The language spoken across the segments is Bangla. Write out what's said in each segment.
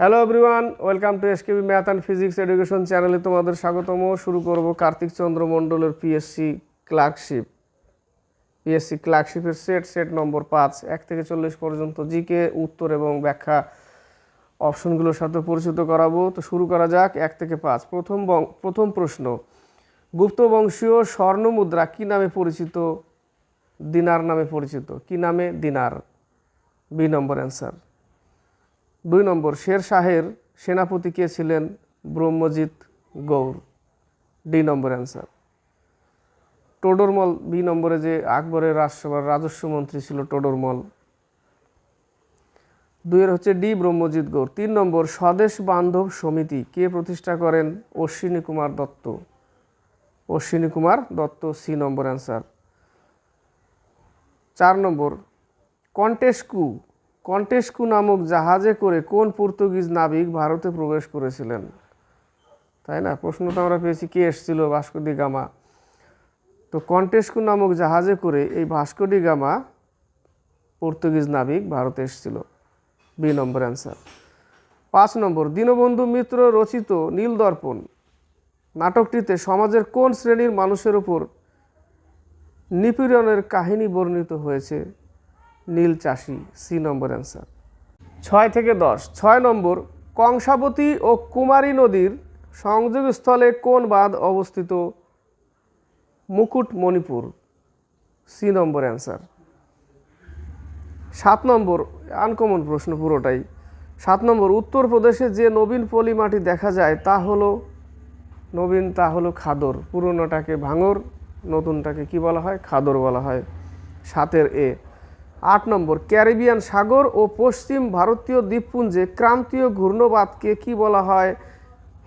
Hello everyone welcome to SKB math and physics education চ্যানেলে তোমাদের স্বাগতম। শুরু করব কার্তিক চন্দ্র মণ্ডলের পিএসসি ক্লার্কশিপ পিএসসি ক্লার্কশিপের সেট সেট নম্বর পাঁচ, এক থেকে চল্লিশ পর্যন্ত জিকে উত্তর এবং ব্যাখ্যা অপশনগুলোর সাথে পরিচিত করাবো। তো শুরু করা যাক, এক থেকে পাঁচ। প্রথম প্রথম প্রশ্ন। গুপ্ত বংশীয় স্বর্ণ মুদ্রা কী নামে পরিচিত? দিনার নামে পরিচিত। কি নামে? দিনার। B number answer. দুই নম্বর, শের শাহের সেনাপতি কে ছিলেন Brahmajit Gaur? D number answer. Todarmal, B নম্বরে যে আকবরের রাজসভার রাজস্ব মন্ত্রী ছিল টোডরমল, দুইয়ের হচ্ছে ডি ব্রহ্মজিৎ গৌর। তিন নম্বর, স্বদেশ বান্ধব সমিতি কে প্রতিষ্ঠা করেন? Ashwini Kumar Dutta. Ashwini Kumar Dutta, C number answer. চার নম্বর কন্টেস্কু কন্টেস্কু নামক জাহাজে করে কোন পর্তুগিজ নাবিক ভারতে প্রবেশ করেছিলেন? তাই না? প্রশ্নটা আমরা পেয়েছি, কে এসেছিল? Vasco da Gama. তো কন্টেস্কু নামক জাহাজে করে এই ভাস্কো ডি গামা পর্তুগিজ নাবিক ভারতে এসেছিল। B number answer. পাঁচ নম্বর, দীনবন্ধু মিত্র রচিত নীল দর্পণ নাটকটিতে সমাজের কোন শ্রেণির মানুষের উপর নিপীড়নের কাহিনী বর্ণিত হয়েছে? নীল চাষি, সি নম্বর অ্যান্সার ছয় থেকে দশ। ছয় নম্বর, কংসাবতী ও কুমারী নদীর সংযোগস্থলে কোন বাঁধ অবস্থিত? মুকুট মণিপুর সি নম্বর অ্যান্সার সাত নম্বর আনকমন প্রশ্ন পুরোটাই। সাত নম্বর উত্তরপ্রদেশে যে নবীন পলি মাটি দেখা যায় তা হলো, নবীন তা হলো খাদর। পুরনোটাকে ভাঙর, নতুনটাকে কি বলা হয়? খাদর বলা হয়। সাতের এ আট নম্বর, ক্যারিবিয়ান সাগর ও পশ্চিম ভারতীয় দ্বীপপুঞ্জে ক্রান্তীয় ঘূর্ণবাদকে কি বলা হয়?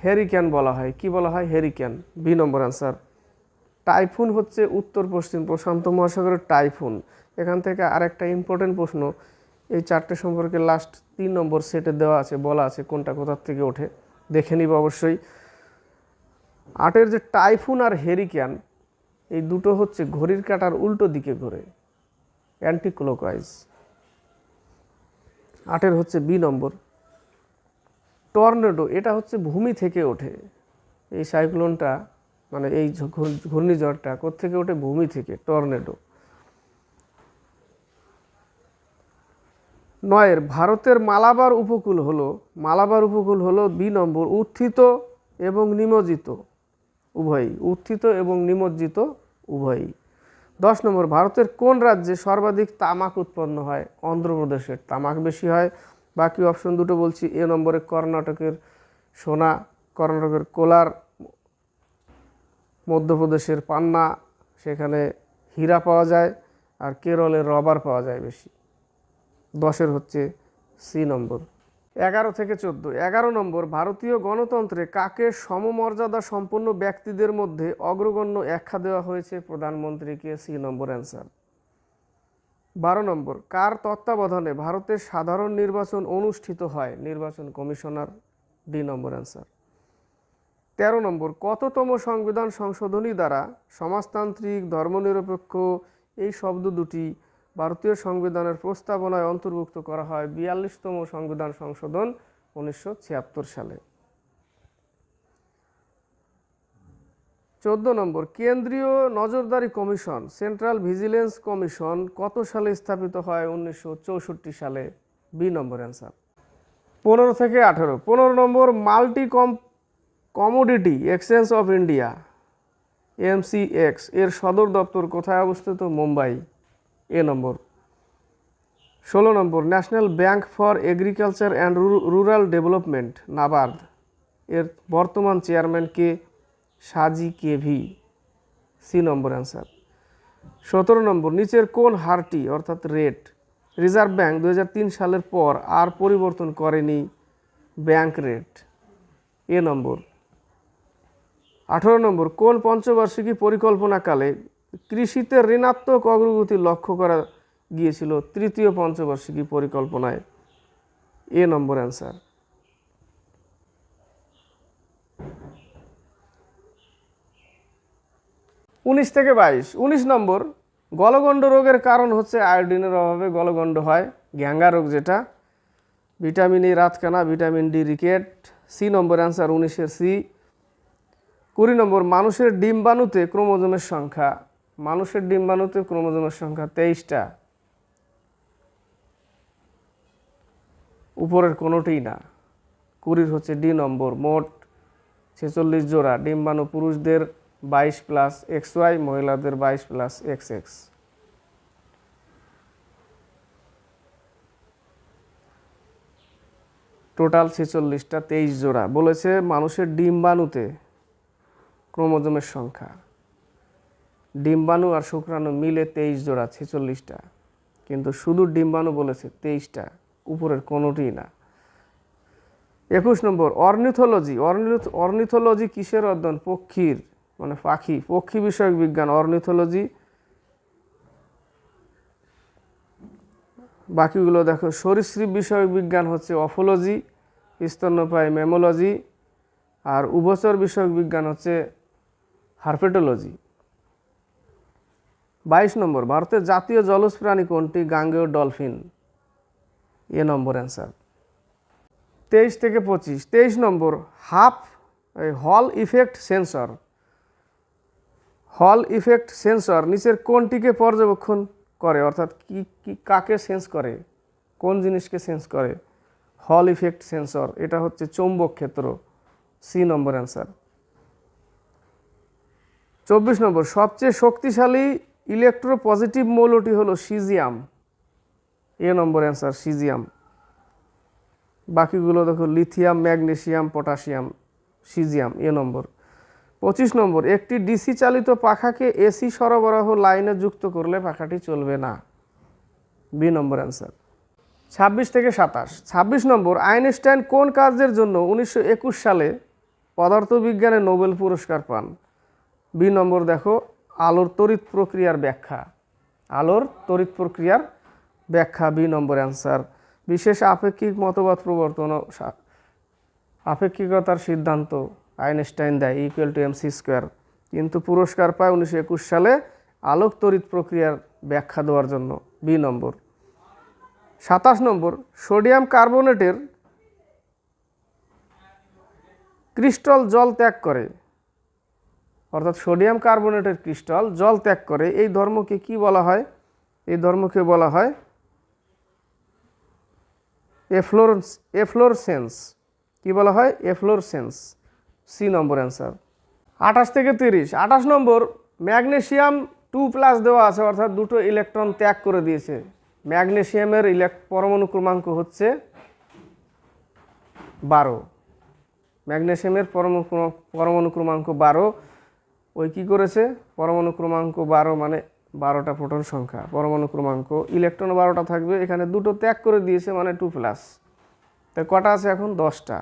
হেরিক্যান বলা হয়। কি বলা হয়? Hurricane B number answer typhoon হচ্ছে উত্তর পশ্চিম প্রশান্ত মহাসাগরের টাইফুন এখান থেকে আরেকটা ইম্পর্টেন্ট প্রশ্ন। এই চারটে সম্পর্কে লাস্ট তিন নম্বর সেটে দেওয়া আছে, বলা আছে কোনটা কোথার থেকে ওঠে। দেখে নিব অবশ্যই। আটের যে টাইফুন আর হেরিক্যান এই দুটো হচ্ছে ঘড়ির কাঁটার উল্টো দিকে ঘোরে। অ্যান্টি ক্লোকওয়াইজ আটের হচ্ছে বি নম্বর। টর্নেডো, এটা হচ্ছে ভূমি থেকে ওঠে। এই সাইক্লোনটা মানে এই ঘূর্ণিঝড়টা কোত্থেকে ওঠে? ভূমি থেকে, টর্নেডো। নয়ের, ভারতের মালাবার উপকূল হলো, মালাবার উপকূল হলো বি নম্বর, উত্থিত এবং নিমজ্জিত। উভয়ই, উত্থিত এবং নিমজ্জিত উভয়ই। দশ নম্বর, ভারতের কোন রাজ্যে সর্বাধিক তামাক উৎপন্ন হয়? অন্ধ্রপ্রদেশের তামাক বেশি হয়। বাকি অপশন দুটো বলছি। এ নম্বরে কর্ণাটকের সোনা, কর্ণাটকের কোলার, মধ্যপ্রদেশের পান্না, সেখানে হীরা পাওয়া যায় আর কেরলের রবার পাওয়া যায় বেশি। দশের হচ্ছে সি নম্বর। এগারো থেকে চোদ্দ। এগারো নম্বর, ভারতীয় গণতন্ত্রে কাকে সমমর্যাদা সম্পন্ন ব্যক্তিদের মধ্যে অগ্রগণ্য ব্যাখ্যা দেওয়া হয়েছে? প্রধানমন্ত্রীকে সি নম্বর অ্যান্সার। বারো নম্বর, কার তত্ত্বাবধানে ভারতের সাধারণ নির্বাচন অনুষ্ঠিত হয়? নির্বাচন কমিশনার ডি নম্বর অ্যান্সার। তেরো নম্বর, কততম সংবিধান সংশোধনী দ্বারা সমাজতান্ত্রিক, ধর্মনিরপেক্ষ, এই শব্দ দুটি ভারতীয় সংবিধানের প্রস্তাবনায় অন্তর্ভুক্ত করা হয় বিয়াল্লিশতম সংবিধান সংশোধন উনিশশো ছিয়াত্তর সালে। চোদ্দ নম্বর, কেন্দ্রীয় নজরদারি কমিশন, সেন্ট্রাল ভিজিলেন্স কমিশন কত সালে স্থাপিত হয় উনিশশো চৌষট্টি সালে? B number answer. পনেরো থেকে আঠেরো। পনেরো number, multi com commodity exchange of India MCX এর সদর দপ্তর কোথায় অবস্থিত? মুম্বাই। A number. ষোলো number, national bank for agriculture and rural development, NABARD. এর বর্তমান চেয়ারম্যান কে? সাজি কেভি সি নম্বর অ্যান্সার। সতেরো নম্বর, নিচের কোন হারটি, অর্থাৎ রেট, রিজার্ভ ব্যাংক দু হাজার তিন সালের পর আর পরিবর্তন করেনি ব্যাংক রেট? এ নম্বর। আঠারো নম্বর, কোন পঞ্চবার্ষিকী পরিকল্পনাকালে কৃষিতে ঋণাত্মক অগ্রগতি লক্ষ্য করা গিয়েছিল তৃতীয় পঞ্চবার্ষিকী পরিকল্পনায়। A number answer. উনিশ থেকে বাইশ। উনিশ নম্বর, গলগণ্ড রোগের কারণ হচ্ছে আয়োডিনের অভাবে গলগণ্ড হয়, গ্যাঙ্গা রোগ যেটা। ভিটামিন ই রাতকানা, vitamin D rickets. C number answer, উনিশের সি। কুড়ি নম্বর, মানুষের ডিম্বাণুতে ক্রোমোজোমের সংখ্যা। মানুষের ডিম্বাণুতে ক্রোমোজোমের সংখ্যা তেইশটা। উপরের কোনোটিই না। কুড়ির হচ্ছে ডি নম্বর, মোট ছেচল্লিশ জোড়া। ডিম্বাণু পুরুষদের বাইশ প্লাস এক্স ওয়াই, মহিলাদের বাইশ প্লাস এক্স এক্স। টোটাল ছেচল্লিশটা তেইশ জোড়া। বলেছে মানুষের ডিম্বাণুতে ক্রোমোজোমের সংখ্যা। ডিম্বাণু আর শুক্রাণু মিলে তেইশ জোড়া, ছেচল্লিশটা। কিন্তু শুধু ডিম্বাণু বলেছে তেইশটা, উপরের কোনোটিই না। একুশ নম্বর, অর্নিথোলজি। অর্নিথোলজি কিসের অধ্যয়ন? পক্ষীর মানে পাখি। পক্ষী বিষয়ক বিজ্ঞান, অর্নিথোলজি। বাকিগুলো দেখো। সরীসৃপ বিষয়ক বিজ্ঞান হচ্ছে অফোলজি, স্তন্যপায়ী মেমোলজি আর উভচর বিষয়ক বিজ্ঞান হচ্ছে হার্পেটোলজি। বাইশ নম্বর, ভারতের জাতীয় জলজ প্রাণী কোনটি? গাঙ্গেয় ডলফিন। এ নম্বর অ্যান্সার তেইশ থেকে পঁচিশ। তেইশ number, half Hall effect sensor. Hall effect sensor নিচের কোনটিকে পর্যবেক্ষণ করে? অর্থাৎ কি কি, কাকে সেন্স করে? কোন জিনিসকে সেন্স করে? হল ইফেক্ট সেন্সর, এটা হচ্ছে চৌম্বক ক্ষেত্র। সি নম্বর অ্যান্সার চব্বিশ নম্বর, সবচেয়ে শক্তিশালী ইলেকট্রো পজিটিভ মৌলটি হলো caesium. A number answer, caesium. বাকিগুলো দেখো, lithium, magnesium, potassium, caesium, A number. পঁচিশ নম্বর, একটি ডিসি চালিত পাখাকে এসি সরবরাহ লাইনে যুক্ত করলে পাখাটি চলবে না। বি নম্বর অ্যান্সার, ছাব্বিশ থেকে সাতাশ। ছাব্বিশ নম্বর, আইনস্টাইন কোন কাজের জন্য উনিশশো একুশ সালে পদার্থবিজ্ঞানে নোবেল পুরস্কার পান? বি নম্বর দেখো আলোর তড়িৎ প্রক্রিয়ার ব্যাখ্যা। আলোর তড়িৎ প্রক্রিয়ার ব্যাখ্যা বি নম্বর অ্যান্সার। বিশেষ আপেক্ষিক মতবাদ প্রবর্তন আপেক্ষিকতার সিদ্ধান্ত, আইনস্টাইন দেয় equal to M C square কিন্তু পুরস্কার পায় উনিশশো একুশ সালে আলোক তড়িৎ প্রক্রিয়ার ব্যাখ্যা দেওয়ার জন্য, বি নম্বর। সাতাশ নম্বর, সোডিয়াম কার্বোনেটের ক্রিস্টল জল ত্যাগ করে। অর্থাৎ সোডিয়াম কার্বোনেটের ক্রিস্টাল, জল ত্যাগ করে, এই ধর্মকে কি বলা হয়? এই ধর্মকে বলা হয় এফ্লোরন্স, এফ্লোরসেন্স। কি বলা হয়? এফ্লোরসেন্স। সি নম্বর অ্যান্সার আঠাশ থেকে তিরিশ। আঠাশ নম্বর, ম্যাগনেশিয়াম টু প্লাস দেওয়া আছে, অর্থাৎ দুটো ইলেকট্রন ত্যাগ করে দিয়েছে। ম্যাগনেশিয়ামের ইলেক পরমাণু ক্রমাঙ্ক হচ্ছে বারো। ম্যাগনেশিয়ামের পরমাণু পরমাণু ক্রমাঙ্ক বারো। ওই কি করেছে? পরমাণু ক্রমাঙ্ক বারো মানে বারোটা প্রোটন সংখ্যা। পরমাণু ক্রমাঙ্ক, ইলেকট্রন বারোটা থাকবে, এখানে দুটো ত্যাগ করে দিয়েছে মানে টু প্লাস তাই কটা আছে এখন? দশটা।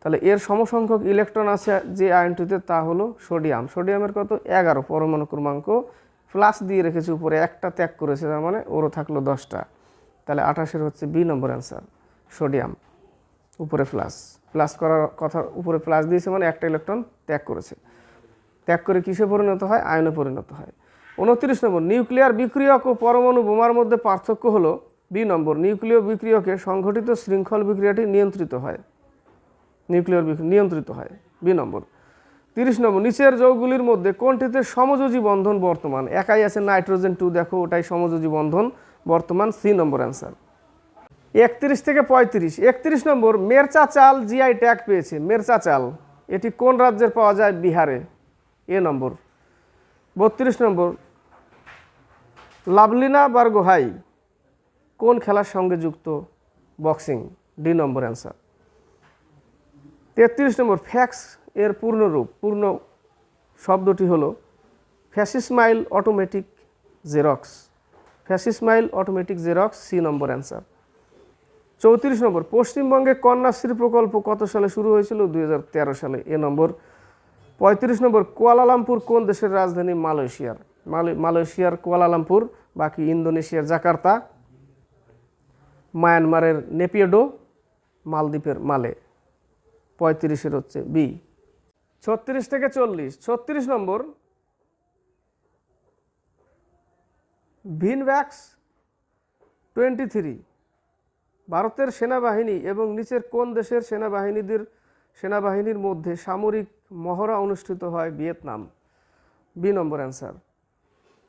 তাহলে এর সমসংখ্যক ইলেকট্রন আছে যে আয়নটিতে তা হলো সোডিয়াম। সোডিয়ামের কত? এগারো পরমাণু ক্রমাঙ্ক প্লাস দিয়ে রেখেছে উপরে, একটা ত্যাগ করেছে, তার মানে ওরও থাকল দশটা। তাহলে আঠাশের হচ্ছে বি নম্বর অ্যান্সার সোডিয়াম, উপরে প্লাস প্লাস করার কথা, উপরে প্লাস দিয়েছে মানে একটা ইলেকট্রন ত্যাগ করেছে। ত্যাগ করে কিসে পরিণত হয়? আয়নে পরিণত হয়। উনত্রিশ নম্বর, নিউক্লিয়ার বিক্রিয়ক ও পরমাণু বোমার মধ্যে পার্থক্য হলো বি নম্বর, নিউক্লিয় বিক্রিয়কে সংঘটিত শৃঙ্খল বিক্রিয়াটি নিয়ন্ত্রিত হয়। নিউক্লিয়ার নিয়ন্ত্রিত হয়, বি নম্বর। তিরিশ নম্বর, নিচের যৌগুলির মধ্যে কোনটিতে সমযোজী বন্ধন বর্তমান? একাই আছে নাইট্রোজেন টু, দেখো ওটাই সমযোজী বন্ধন বর্তমান, সি নম্বর অ্যান্সার। একত্রিশ থেকে পঁয়ত্রিশ। একত্রিশ নম্বর, মেরচা চাল জিআই ট্যাগ পেয়েছে। মেরচা চাল, এটি কোন রাজ্যের পাওয়া যায়? বিহারে। এ নম্বর। বত্রিশ নম্বর। লাভলিনা বারগোহাই, কোন খেলার সঙ্গে যুক্ত? Boxing, D number answer. তেত্রিশ নম্বর, ফ্যাক্স এর পূর্ণরূপ, পূর্ণ শব্দটি হলো facsimile automatic xerox. Facsimile automatic xerox, C number answer. চৌত্রিশ নম্বর, পশ্চিমবঙ্গে কন্যাশ্রী প্রকল্প কত সালে শুরু হয়েছিল? দুই হাজার তেরো সালে। এ নম্বর পঁয়ত্রিশ নম্বর, কুয়ালালামপুর কোন দেশের রাজধানী মালয়েশিয়ার? মালয়- মালয়েশিয়ার কুয়ালালামপুর, বাকি ইন্দোনেশিয়ার জাকার্তা, মায়ানমারের নেপিয়েডো, মালদ্বীপের মালে। পঁয়ত্রিশের হচ্ছে বি ছত্রিশ থেকে চল্লিশ। ছত্রিশ নম্বর, ভিনভ্যাক্স টোয়েন্টি থ্রি। ভারতের সেনাবাহিনী এবং নিচের কোন দেশের সেনাবাহিনীদের সেনাবাহিনীর মধ্যে সামরিক মহড়া অনুষ্ঠিত হয় ভিয়েতনাম। বি নম্বর অ্যান্সার।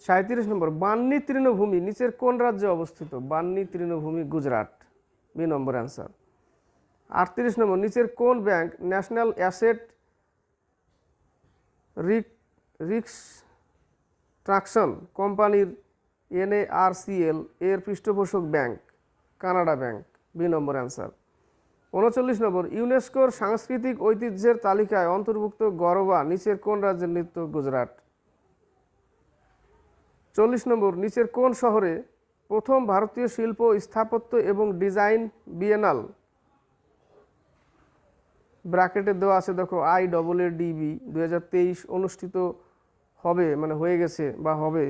সাঁত্রিশ নম্বর, বান্নি তৃণভূমি, নিচের কোন রাজ্যে অবস্থিত? বান্নি তৃণভূমি, গুজরাট। বি নম্বর অ্যান্সার। আটত্রিশ নম্বর, নিচের কোন ব্যাংক ন্যাশনাল অ্যাসেট রিক, রিক্স ট্রাকশন কোম্পানির এনএআরসিএল এর পৃষ্ঠপোষক bank, Canada bank? B number answer. উনচল্লিশ নম্বর, ইউনেস্কোর সাংস্কৃতিক ঐতিহ্যের তালিকায় অন্তর্ভুক্ত গরবা নিচের কোন রাজ্যের নৃত্য গুজরাট? চল্লিশ নম্বর, নিচের কোন শহরে প্রথম ভারতীয় শিল্প স্থাপত্য এবং ডিজাইন বিএনাল ব্র্যাকেটে দেওয়া আছে, দেখো, আই ডবল এ ডিবি দু হাজার তেইশ অনুষ্ঠিত হবে মানে হয়ে গেছে বা হবে,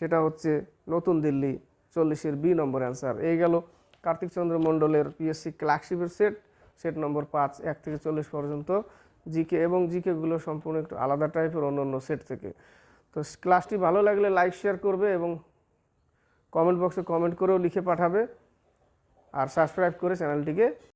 সেটা হচ্ছে নতুন দিল্লি, চল্লিশের বি নম্বর অ্যান্সার এই গেল। কার্তিক চন্দ্র মণ্ডলের পিএসসি ক্লার্কশিপের সেট সেট নম্বর পাঁচ, এক থেকে চল্লিশ পর্যন্ত জিকে এবং জিকেগুলো সম্পূর্ণ একটু আলাদা টাইপের অন্য অন্য সেট থেকে। তো ক্লাসটি ভালো লাগলে লাইক শেয়ার করবে এবং কমেন্ট বক্সে কমেন্ট করেও লিখে পাঠাবে। আর সাবস্ক্রাইব করে চ্যানেলটিকে